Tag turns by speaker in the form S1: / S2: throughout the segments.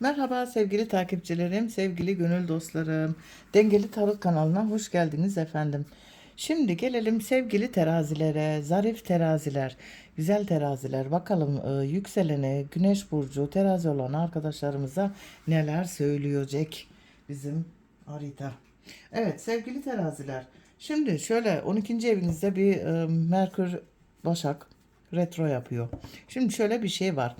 S1: Merhaba sevgili takipçilerim, sevgili gönül dostlarım. Dengeli Tarot kanalına hoş geldiniz efendim. Şimdi gelelim sevgili terazilere, zarif teraziler, güzel teraziler. Bakalım e, yükselene, güneş burcu, terazi olan arkadaşlarımıza neler söyleyecek bizim harita. Evet sevgili teraziler. Şimdi şöyle 12. evinizde bir e, Merkür Başak retro yapıyor. Şimdi şöyle bir şey var.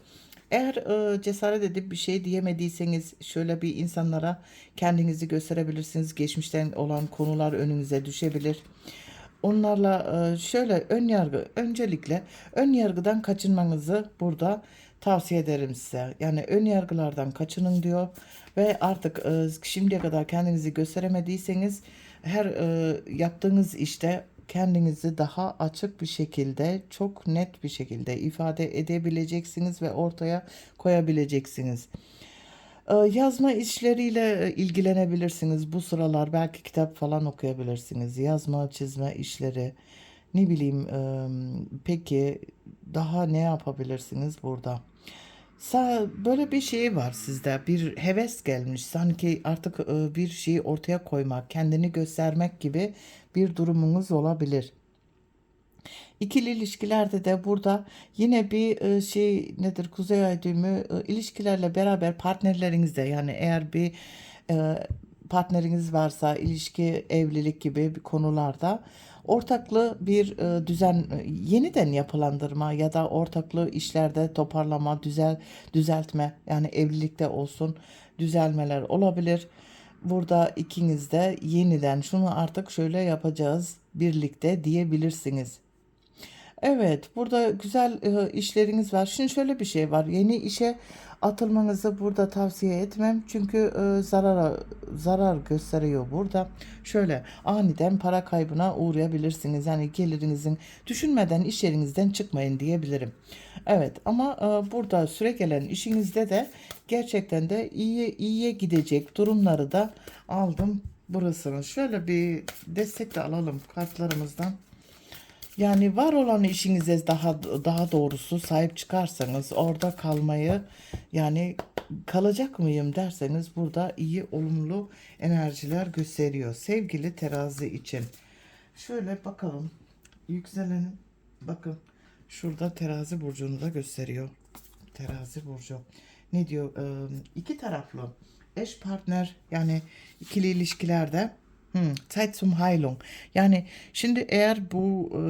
S1: Eğer e, cesaret edip bir şey diyemediyseniz şöyle bir insanlara kendinizi gösterebilirsiniz. Geçmişten olan konular önünüze düşebilir. Onlarla e, şöyle ön yargı, öncelikle ön yargıdan kaçınmanızı burada tavsiye ederim size. Yani ön yargılardan kaçının diyor ve artık e, şimdiye kadar kendinizi gösteremediyseniz her e, yaptığınız işte kendinizi daha açık bir şekilde, çok net bir şekilde ifade edebileceksiniz ve ortaya koyabileceksiniz. Ee, Yazma işleriyle e, ilgilenebilirsiniz. Bu sıralar belki kitap falan okuyabilirsiniz. Yazma, çizme işleri. Ne bileyim, peki daha ne yapabilirsiniz burada? Böyle bir şey var sizde. Bir heves gelmiş. Sanki artık e, bir şeyi ortaya koymak, kendini göstermek gibi bir durumunuz olabilir. İkili ilişkilerde de burada yine bir e, şey nedir kuzey ay düğümü e, ilişkilerle beraber partnerlerinizde yani eğer bir partneriniz varsa ilişki evlilik gibi konularda ortaklı bir e, düzen e, yeniden yapılandırma ya da ortaklı işlerde toparlama düzel düzeltme yani evlilikte olsun düzelmeler olabilir. Burada ikiniz de yeniden şunu artık şöyle yapacağız birlikte diyebilirsiniz. Evet, burada güzel e, işleriniz var. Şimdi şöyle bir şey var. Yeni işe atılmanızı burada tavsiye etmem. Çünkü e, zarara zarar gösteriyor burada. Şöyle aniden para kaybına uğrayabilirsiniz. Yani gelirinizin düşünmeden iş yerinizden çıkmayın diyebilirim. Evet ama e, burada süre gelen işinizde de gerçekten de iyi iyiye gidecek durumları da aldım burasını. Şöyle bir destek de alalım kartlarımızdan. Yani var olan işinize daha daha doğrusu sahip çıkarsanız orada kalmayı yani kalacak mıyım derseniz burada iyi olumlu enerjiler gösteriyor. Sevgili terazi için. Şöyle bakalım. Yükselenin bakın şurada terazi burcunu da gösteriyor. Terazi burcu. Ne diyor? Ee, iki taraflı eş partner yani ikili ilişkilerde Hmm, Zeit zum Heilung. Yani şimdi eğer bu e,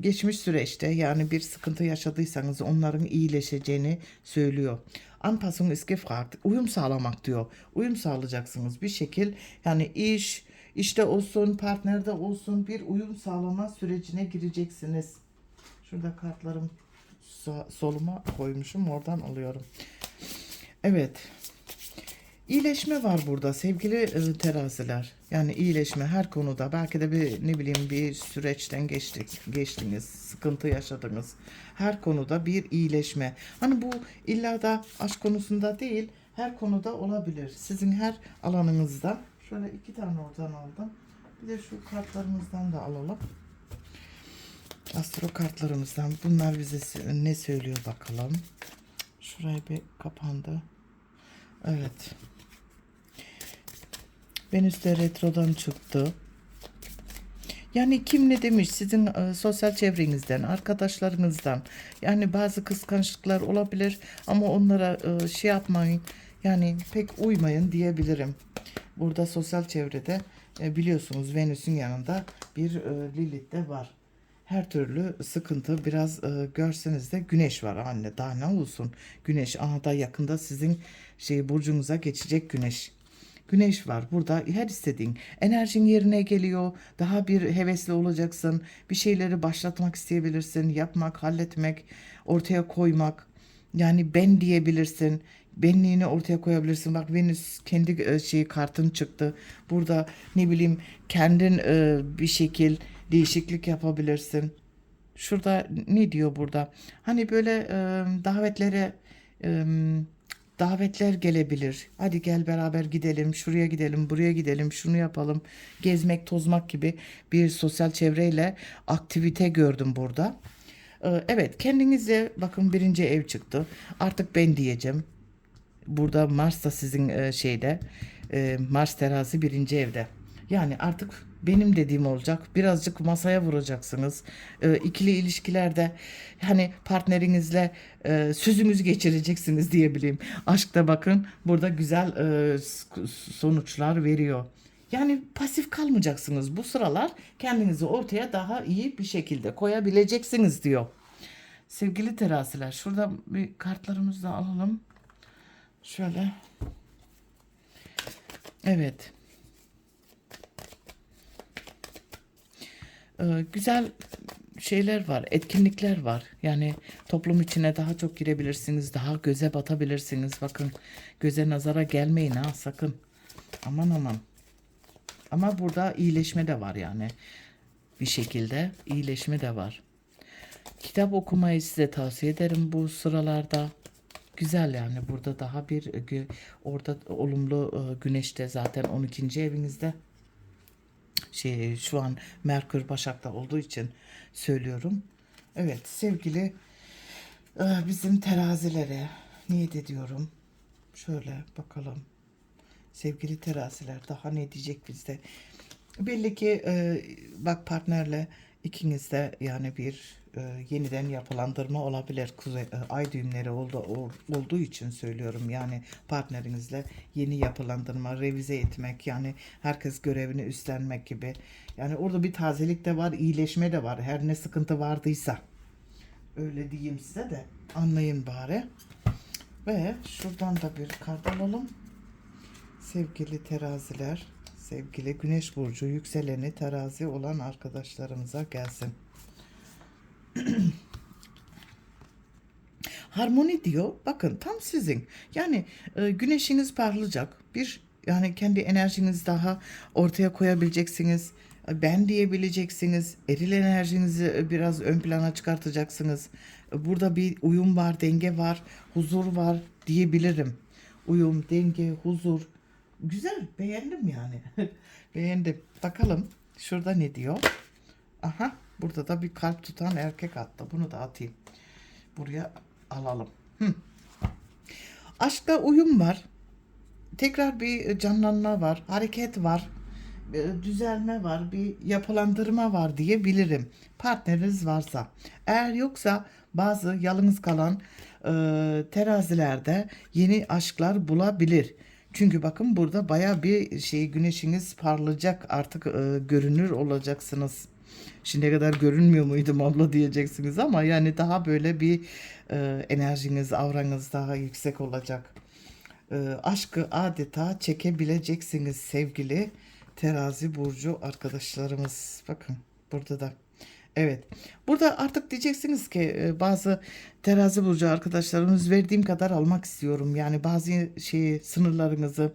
S1: geçmiş süreçte yani bir sıkıntı yaşadıysanız onların iyileşeceğini söylüyor. Anpassung ist gefragt. Uyum sağlamak diyor. Uyum sağlayacaksınız bir şekil. Yani iş, işte olsun, partnerde olsun bir uyum sağlama sürecine gireceksiniz. Şurada kartlarım soluma koymuşum oradan alıyorum. Evet. İyileşme var burada sevgili e, teraziler. Yani iyileşme her konuda. Belki de bir ne bileyim bir süreçten geçtik, geçtiniz, sıkıntı yaşadınız. Her konuda bir iyileşme. Hani bu illa da aşk konusunda değil, her konuda olabilir. Sizin her alanınızda. Şöyle iki tane oradan aldım. Bir de şu kartlarımızdan da alalım. Astro kartlarımızdan. Bunlar bize ne söylüyor bakalım. Şurayı bir kapandı. Evet. Venüs de retrodan çıktı. Yani kim ne demiş sizin e, sosyal çevrenizden, arkadaşlarınızdan. Yani bazı kıskançlıklar olabilir ama onlara e, şey yapmayın. Yani pek uymayın diyebilirim. Burada sosyal çevrede e, biliyorsunuz Venüs'ün yanında bir e, Lilith de var. Her türlü sıkıntı biraz e, görseniz de güneş var anne daha ne olsun güneş aha da yakında sizin şey burcunuza geçecek güneş güneş var burada. Her istediğin enerjin yerine geliyor. Daha bir hevesli olacaksın. Bir şeyleri başlatmak isteyebilirsin. Yapmak halletmek ortaya koymak. Yani ben diyebilirsin. Benliğini ortaya koyabilirsin. Bak Venüs kendi e, şeyi kartın çıktı. Burada ne bileyim kendin e, bir şekil değişiklik yapabilirsin. Şurada ne diyor burada? Hani böyle e, davetlere e, davetler gelebilir. Hadi gel beraber gidelim, şuraya gidelim, buraya gidelim, şunu yapalım. Gezmek, tozmak gibi bir sosyal çevreyle aktivite gördüm burada. E, evet, kendinize bakın birinci ev çıktı. Artık ben diyeceğim. Burada Mars da sizin e, şeyde e, Mars terazi birinci evde. Yani artık benim dediğim olacak. Birazcık masaya vuracaksınız. E, ikili ilişkilerde hani partnerinizle e, sözünüzü geçireceksiniz diyebileyim. Aşkta bakın burada güzel e, sonuçlar veriyor. Yani pasif kalmayacaksınız. Bu sıralar kendinizi ortaya daha iyi bir şekilde koyabileceksiniz diyor. Sevgili teraziler şurada bir kartlarımızı da alalım. Şöyle. Evet. Güzel şeyler var, etkinlikler var. Yani toplum içine daha çok girebilirsiniz, daha göze batabilirsiniz. Bakın göze nazara gelmeyin ha sakın. Aman aman. Ama burada iyileşme de var yani. Bir şekilde iyileşme de var. Kitap okumayı size tavsiye ederim bu sıralarda. Güzel yani burada daha bir e, orada olumlu e, güneşte zaten 12. evinizde şey şu an Merkür Başak'ta olduğu için söylüyorum. Evet sevgili e, bizim terazilere niyet ediyorum. Şöyle bakalım. Sevgili teraziler daha ne diyecek bizde? Belli ki e, bak partnerle ikiniz de yani bir e, yeniden yapılandırma olabilir. Kuzey, e, ay düğümleri oldu, ol- olduğu için söylüyorum. Yani partnerinizle yeni yapılandırma, revize etmek yani herkes görevini üstlenmek gibi. Yani orada bir tazelik de var, iyileşme de var. Her ne sıkıntı vardıysa. Öyle diyeyim size de anlayın bari. Ve şuradan da bir kart alalım. Sevgili teraziler, sevgili güneş burcu yükseleni terazi olan arkadaşlarımıza gelsin. Harmoni diyor. Bakın tam sizin. Yani e, güneşiniz parlayacak. Bir yani kendi enerjinizi daha ortaya koyabileceksiniz. Ben diyebileceksiniz. Eril enerjinizi e, biraz ön plana çıkartacaksınız. E, Burada bir uyum var, denge var, huzur var diyebilirim. Uyum, denge, huzur. Güzel, beğendim yani. beğendim. Bakalım şurada ne diyor? Aha, burada da bir kalp tutan erkek attı. Bunu da atayım. Buraya alalım. Hı. Aşkta uyum var. Tekrar bir canlanma var. Hareket var. e, Düzelme var. Bir yapılandırma var diyebilirim. Partneriniz varsa. Eğer yoksa bazı yalnız kalan e, terazilerde yeni aşklar bulabilir. Çünkü bakın burada baya bir şey güneşiniz parlayacak artık e, görünür olacaksınız. Şimdiye kadar görünmüyor muydum abla diyeceksiniz ama yani daha böyle bir e, enerjiniz, avranız daha yüksek olacak. E, aşkı adeta çekebileceksiniz sevgili terazi burcu arkadaşlarımız. Bakın burada da. Evet. Burada artık diyeceksiniz ki e, bazı terazi burcu arkadaşlarımız verdiğim kadar almak istiyorum. Yani bazı şeyi sınırlarınızı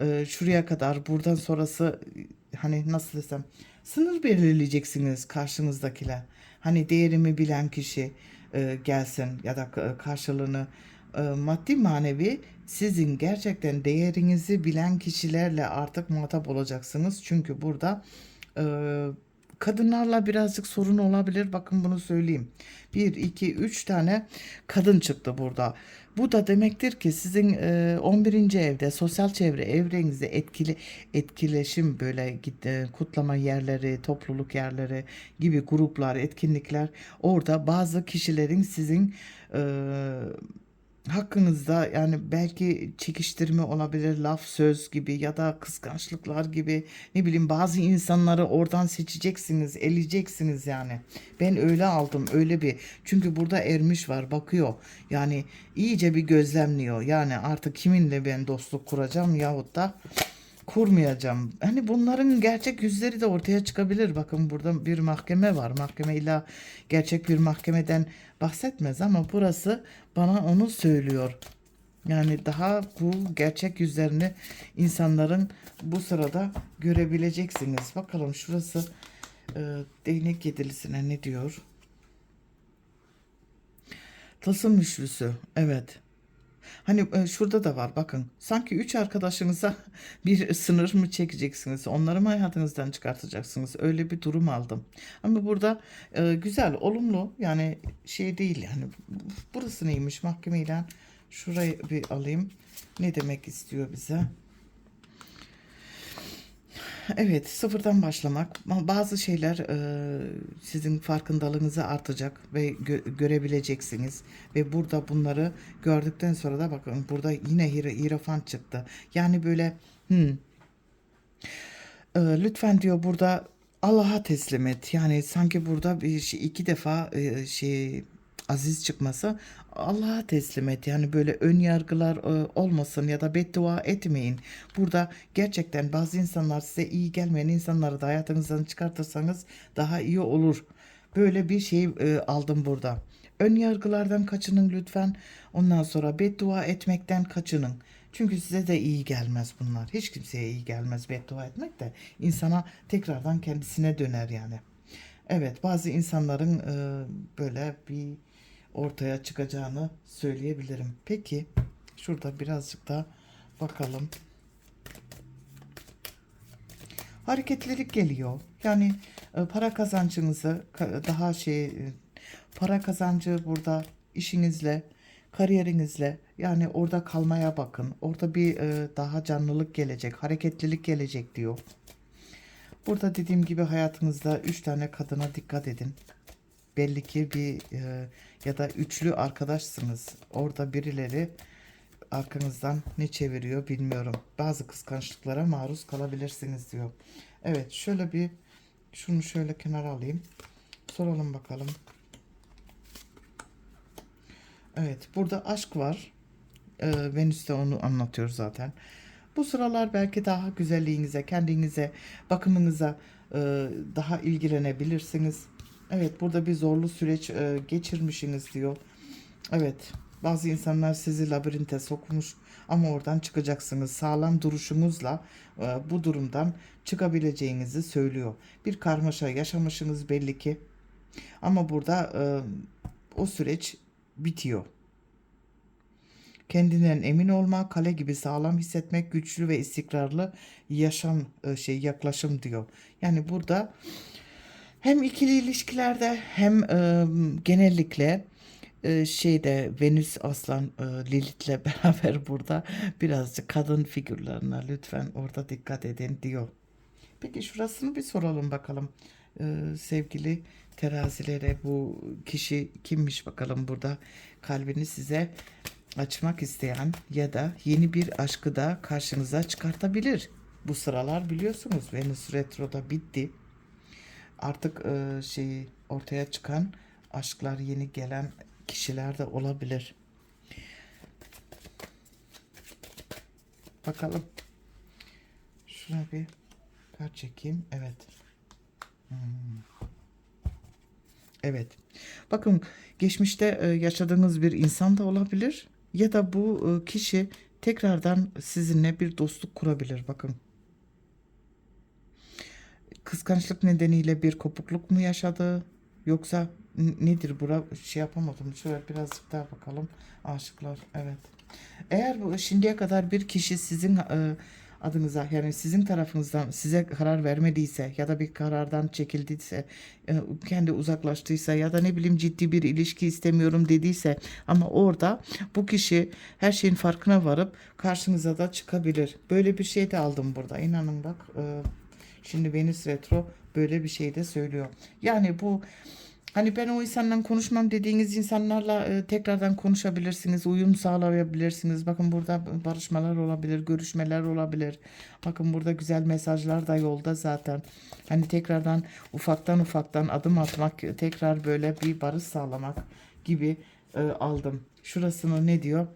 S1: e, şuraya kadar buradan sonrası hani nasıl desem sınır belirleyeceksiniz karşınızdakiler. Hani değerimi bilen kişi e, gelsin ya da k- karşılığını e, maddi manevi sizin gerçekten değerinizi bilen kişilerle artık muhatap olacaksınız. Çünkü burada e, kadınlarla birazcık sorun olabilir. Bakın bunu söyleyeyim. 1, 2, 3 tane kadın çıktı burada. Bu da demektir ki sizin e, 11. evde sosyal çevre evrenizde etkili etkileşim böyle e, kutlama yerleri, topluluk yerleri gibi gruplar, etkinlikler orada bazı kişilerin sizin e, hakkınızda yani belki çekiştirme olabilir, laf söz gibi ya da kıskançlıklar gibi ne bileyim bazı insanları oradan seçeceksiniz, eleyeceksiniz yani. Ben öyle aldım, öyle bir. Çünkü burada ermiş var, bakıyor. Yani iyice bir gözlemliyor. Yani artık kiminle ben dostluk kuracağım yahut da kurmayacağım. Hani bunların gerçek yüzleri de ortaya çıkabilir. Bakın burada bir mahkeme var. Mahkeme illa gerçek bir mahkemeden bahsetmez ama burası bana onu söylüyor. Yani daha bu gerçek yüzlerini insanların bu sırada görebileceksiniz. Bakalım şurası e, değnek yedilisine ne diyor? Tılsım üçlüsü. Evet. Hani e, şurada da var bakın. Sanki üç arkadaşınıza bir sınır mı çekeceksiniz? Onları mı hayatınızdan çıkartacaksınız? Öyle bir durum aldım. Ama burada e, güzel, olumlu yani şey değil yani burası neymiş mahkemeyle Şurayı bir alayım. Ne demek istiyor bize? Evet, sıfırdan başlamak. Ama Bazı şeyler e, sizin farkındalığınızı artacak ve gö- görebileceksiniz. Ve burada bunları gördükten sonra da bakın burada yine hierofant çıktı. Yani böyle hmm, e, lütfen diyor burada Allah'a teslim et. Yani sanki burada bir şey, iki defa e, şey aziz çıkması Allah'a teslim et. Yani böyle ön yargılar e, olmasın ya da beddua etmeyin. Burada gerçekten bazı insanlar size iyi gelmeyen insanları da hayatınızdan çıkartırsanız daha iyi olur. Böyle bir şey e, aldım burada. Ön yargılardan kaçının lütfen. Ondan sonra beddua etmekten kaçının. Çünkü size de iyi gelmez bunlar. Hiç kimseye iyi gelmez beddua etmek de. insana tekrardan kendisine döner yani. Evet bazı insanların e, böyle bir ortaya çıkacağını söyleyebilirim. Peki şurada birazcık da bakalım. Hareketlilik geliyor. Yani e, para kazancınızı ka- daha şey e, para kazancı burada işinizle kariyerinizle yani orada kalmaya bakın. Orada bir e, daha canlılık gelecek, hareketlilik gelecek diyor. Burada dediğim gibi hayatınızda üç tane kadına dikkat edin. Belli ki bir e, ya da üçlü arkadaşsınız. Orada birileri arkanızdan ne çeviriyor bilmiyorum. Bazı kıskançlıklara maruz kalabilirsiniz diyor. Evet şöyle bir şunu şöyle kenara alayım. Soralım bakalım. Evet burada aşk var. Ee, Venüs de onu anlatıyor zaten. Bu sıralar belki daha güzelliğinize, kendinize, bakımınıza e, daha ilgilenebilirsiniz. Evet burada bir zorlu süreç e, geçirmişsiniz diyor. Evet bazı insanlar sizi labirente sokmuş ama oradan çıkacaksınız. Sağlam duruşunuzla e, bu durumdan çıkabileceğinizi söylüyor. Bir karmaşa yaşamışsınız belli ki. Ama burada e, o süreç bitiyor. Kendinden emin olmak, kale gibi sağlam hissetmek, güçlü ve istikrarlı yaşam e, şey yaklaşım diyor. Yani burada hem ikili ilişkilerde hem e, genellikle e, şeyde Venüs Aslan e, Lilith'le beraber burada birazcık kadın figürlerine lütfen orada dikkat edin diyor. Peki şurasını bir soralım bakalım. Ee, sevgili terazilere bu kişi kimmiş bakalım burada kalbini size açmak isteyen ya da yeni bir aşkı da karşınıza çıkartabilir. Bu sıralar biliyorsunuz Venüs retroda bitti. Artık e, şeyi ortaya çıkan aşklar yeni gelen kişiler de olabilir. Bakalım. Şuna bir kart çekeyim. Evet. Hmm. Evet. Bakın geçmişte e, yaşadığınız bir insan da olabilir ya da bu e, kişi tekrardan sizinle bir dostluk kurabilir. Bakın. Kıskançlık nedeniyle bir kopukluk mu yaşadı yoksa nedir bura şey yapamadım. Şöyle birazcık daha bakalım. Aşıklar evet. Eğer bu şimdiye kadar bir kişi sizin e, adınıza yani sizin tarafınızdan size karar vermediyse ya da bir karardan çekildiyse e, kendi uzaklaştıysa ya da ne bileyim ciddi bir ilişki istemiyorum dediyse ama orada bu kişi her şeyin farkına varıp karşınıza da çıkabilir. Böyle bir şey de aldım burada. İnanın bak e, şimdi Venüs retro böyle bir şey de söylüyor. Yani bu Hani ben o insanla konuşmam dediğiniz insanlarla e, tekrardan konuşabilirsiniz, uyum sağlayabilirsiniz. Bakın burada barışmalar olabilir, görüşmeler olabilir. Bakın burada güzel mesajlar da yolda zaten. Hani tekrardan ufaktan ufaktan adım atmak, tekrar böyle bir barış sağlamak gibi e, aldım. Şurasını ne diyor?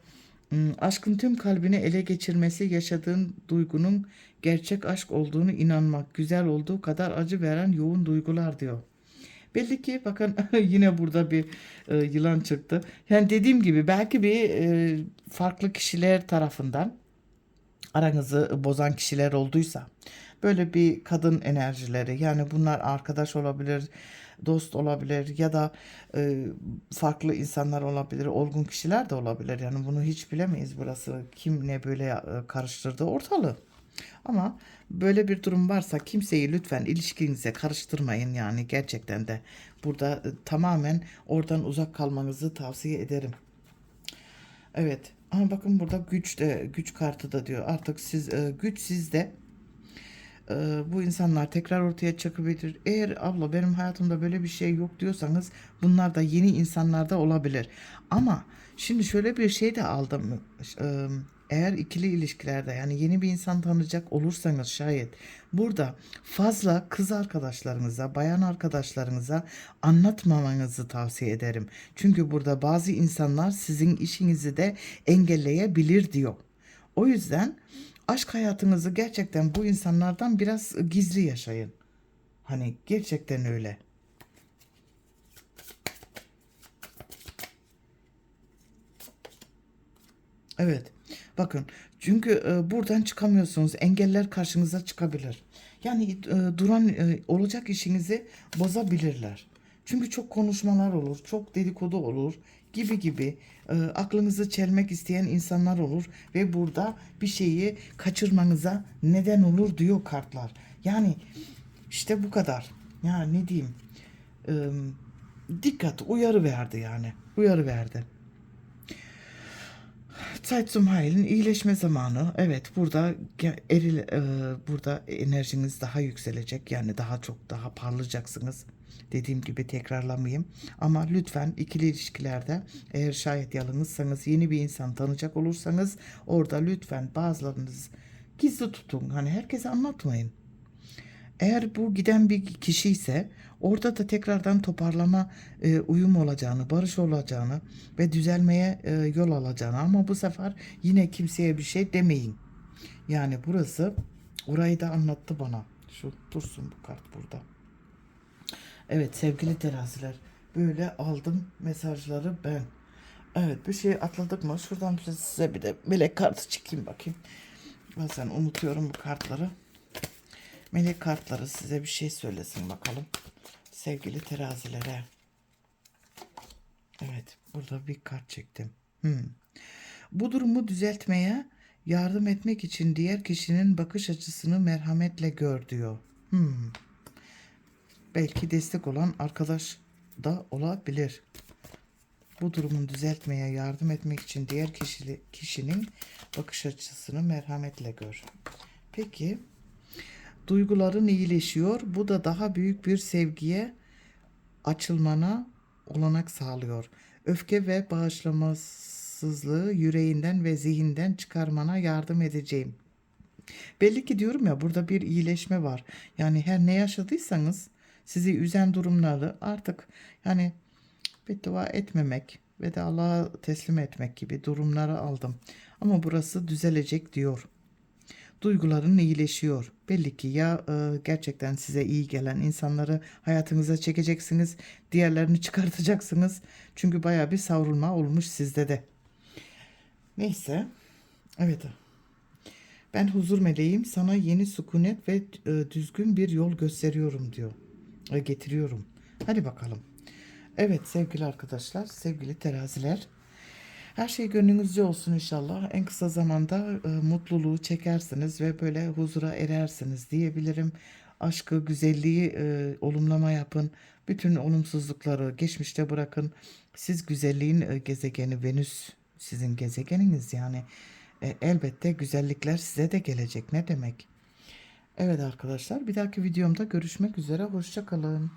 S1: Hmm, Aşkın tüm kalbini ele geçirmesi yaşadığın duygunun gerçek aşk olduğunu inanmak, güzel olduğu kadar acı veren yoğun duygular diyor. Belli ki bakın yine burada bir e, yılan çıktı. Yani dediğim gibi belki bir e, farklı kişiler tarafından aranızı bozan kişiler olduysa böyle bir kadın enerjileri yani bunlar arkadaş olabilir, dost olabilir ya da e, farklı insanlar olabilir, olgun kişiler de olabilir. Yani bunu hiç bilemeyiz burası kim ne böyle e, karıştırdı ortalığı. Ama böyle bir durum varsa kimseyi lütfen ilişkinize karıştırmayın yani gerçekten de burada e, tamamen oradan uzak kalmanızı tavsiye ederim. Evet Ama bakın burada güç de güç kartı da diyor. Artık siz e, güç sizde. E, bu insanlar tekrar ortaya çıkabilir. Eğer abla benim hayatımda böyle bir şey yok diyorsanız bunlar da yeni insanlarda olabilir. Ama şimdi şöyle bir şey de aldım. E, eğer ikili ilişkilerde yani yeni bir insan tanıyacak olursanız şayet burada fazla kız arkadaşlarınıza, bayan arkadaşlarınıza anlatmamanızı tavsiye ederim. Çünkü burada bazı insanlar sizin işinizi de engelleyebilir diyor. O yüzden aşk hayatınızı gerçekten bu insanlardan biraz gizli yaşayın. Hani gerçekten öyle. Evet. Bakın çünkü e, buradan çıkamıyorsunuz. Engeller karşınıza çıkabilir. Yani e, duran e, olacak işinizi bozabilirler. Çünkü çok konuşmalar olur, çok dedikodu olur gibi gibi e, aklınızı çelmek isteyen insanlar olur ve burada bir şeyi kaçırmanıza neden olur diyor kartlar. Yani işte bu kadar. Ya ne diyeyim? E, dikkat uyarı verdi yani. Uyarı verdi. Zeit zum Heilen, iyileşme zamanı. Evet, burada eril, e, burada enerjiniz daha yükselecek. Yani daha çok daha parlayacaksınız. Dediğim gibi tekrarlamayayım. Ama lütfen ikili ilişkilerde eğer şayet yalnızsanız, yeni bir insan tanıyacak olursanız orada lütfen bazılarınız gizli tutun. Hani herkese anlatmayın. Eğer bu giden bir kişi ise orada da tekrardan toparlama, e, uyum olacağını, barış olacağını ve düzelmeye e, yol alacağını ama bu sefer yine kimseye bir şey demeyin. Yani burası orayı da anlattı bana. Şu dursun bu kart burada. Evet sevgili teraziler böyle aldım mesajları ben. Evet bir şey atladık mı? Şuradan size bir de melek kartı çıkayım bakayım. Bazen unutuyorum bu kartları. Melek kartları size bir şey söylesin bakalım. Sevgili terazilere. Evet burada bir kart çektim. Hmm. Bu durumu düzeltmeye yardım etmek için diğer kişinin bakış açısını merhametle gör diyor. Hmm. Belki destek olan arkadaş da olabilir. Bu durumun düzeltmeye yardım etmek için diğer kişili, kişinin bakış açısını merhametle gör. Peki duyguların iyileşiyor. Bu da daha büyük bir sevgiye açılmana olanak sağlıyor. Öfke ve bağışlamasızlığı yüreğinden ve zihinden çıkarmana yardım edeceğim. Belli ki diyorum ya burada bir iyileşme var. Yani her ne yaşadıysanız sizi üzen durumları artık yani beddua etmemek ve de Allah'a teslim etmek gibi durumları aldım. Ama burası düzelecek diyor duyguların iyileşiyor. Belli ki ya e, gerçekten size iyi gelen insanları hayatınıza çekeceksiniz, diğerlerini çıkartacaksınız. Çünkü baya bir savrulma olmuş sizde de. Neyse. Evet. Ben huzur meleğim sana yeni sükunet ve e, düzgün bir yol gösteriyorum diyor. Getiriyorum. Hadi bakalım. Evet sevgili arkadaşlar, sevgili teraziler. Her şey gönlünüzce olsun inşallah. En kısa zamanda e, mutluluğu çekersiniz ve böyle huzura erersiniz diyebilirim. Aşkı, güzelliği e, olumlama yapın. Bütün olumsuzlukları geçmişte bırakın. Siz güzelliğin e, gezegeni Venüs sizin gezegeniniz yani. E, elbette güzellikler size de gelecek. Ne demek? Evet arkadaşlar bir dahaki videomda görüşmek üzere. Hoşçakalın.